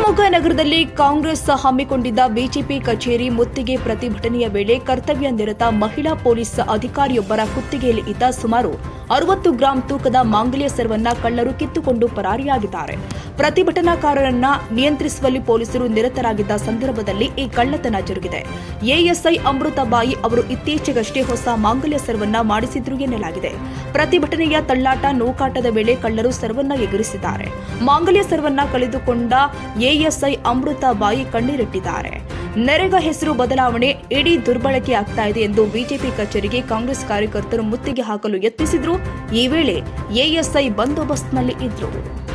ಶಿವಮೊಗ್ಗ ನಗರದಲ್ಲಿ ಕಾಂಗ್ರೆಸ್ ಹಮ್ಮಿಕೊಂಡಿದ್ದ ಬಿಜೆಪಿ ಕಚೇರಿ ಮುತ್ತಿಗೆ ಪ್ರತಿಭಟನೆಯ ವೇಳೆ ಕರ್ತವ್ಯ ನಿರತ ಮಹಿಳಾ ಪೊಲೀಸ್ ಅಧಿಕಾರಿಯೊಬ್ಬರ ಕುತ್ತಿಗೆಯಲ್ಲಿ ಇದ್ದ ಸುಮಾರು ಅರವತ್ತು ಗ್ರಾಂ ತೂಕದ ಮಾಂಗಲ್ಯ ಸರವನ್ನ ಕಳ್ಳರು ಕಿತ್ತುಕೊಂಡು ಪರಾರಿಯಾಗಿದ್ದಾರೆ. ಪ್ರತಿಭಟನಾಕಾರರನ್ನ ನಿಯಂತ್ರಿಸುವಲ್ಲಿ ಪೊಲೀಸರು ನಿರತರಾಗಿದ್ದ ಸಂದರ್ಭದಲ್ಲಿ ಈ ಕಳ್ಳತನ ಜರುಗಿದೆ. ಎಎಸ್ಐ ಅಮೃತಬಾಯಿ ಅವರು ಇತ್ತೀಚೆಗಷ್ಟೇ ಹೊಸ ಮಾಂಗಲ್ಯ ಸರವನ್ನ ಮಾಡಿಸಿದ್ರು ಎನ್ನಲಾಗಿದೆ. ಪ್ರತಿಭಟನೆಯ ತಳ್ಳಾಟ ನೂಕಾಟದ ವೇಳೆ ಕಳ್ಳರು ಸರ್ವನ್ನ ಎಗರಿಸಿದ್ದಾರೆ. ಮಾಂಗಲ್ಯ ಸರ್ವನ್ನ ಕಳೆದುಕೊಂಡ ಎಎಸ್ಐ ಅಮೃತಬಾಯಿ ಕಣ್ಣೀರಿಟ್ಟಿದ್ದಾರೆ. ನೆರೆಗ ಹೆಸರು ಬದಲಾವಣೆ ಇಡೀ ದುರ್ಬಳಕೆ ಆಗ್ತಾ ಇದೆ ಎಂದು ಬಿಜೆಪಿ ಕಚೇರಿಗೆ ಕಾಂಗ್ರೆಸ್ ಕಾರ್ಯಕರ್ತರು ಮುತ್ತಿಗೆ ಹಾಕಲು ಯತ್ನಿಸಿದ್ರು. ಈ ವೇಳೆ ಎಎಸ್ಐ ಬಂದೋಬಸ್ತ್ನಲ್ಲಿ ಇದ್ರು.